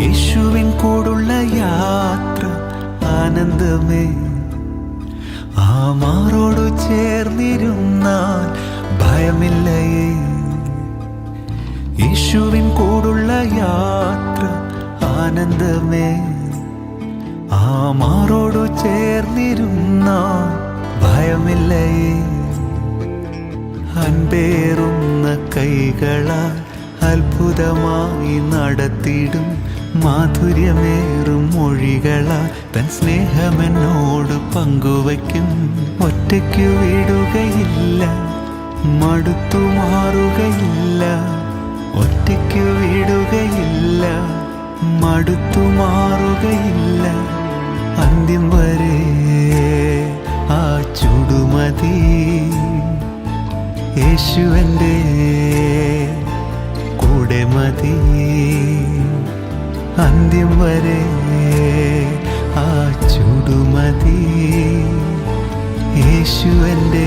യേശുവിൻ കൂടുള്ള യാത്ര ആനന്ദമേ. ആ മാറോടു ചേർന്നിരുന്നാൽ ഭയമില്ലയേ. യേശുവിൻ കൂടുള്ള യാത്ര ആനന്ദമേ. ആ മാറോടു ചേർന്നിരുന്നാൽ ഭയമില്ലയേ. അൻപേറുന്ന കൈകളാൽ അത്ഭുതമായി നടത്തിയിടും മാധുര്യമേറും മൊഴികള തൻ സ്നേഹമെന്നോട് പങ്കുവയ്ക്കും. ഒറ്റയ്ക്കു വിടുകയില്ല മടുത്തു മാറുകയില്ല. ഒറ്റയ്ക്കു വിടുകയില്ല മടുത്തു മാറുകയില്ല. അന്ത്യം വരെ ആ ചുടുമതി യേശുവന്റെ അന്ത്യം വരെ ആ ചുടുമതി. യേശുവന്റെ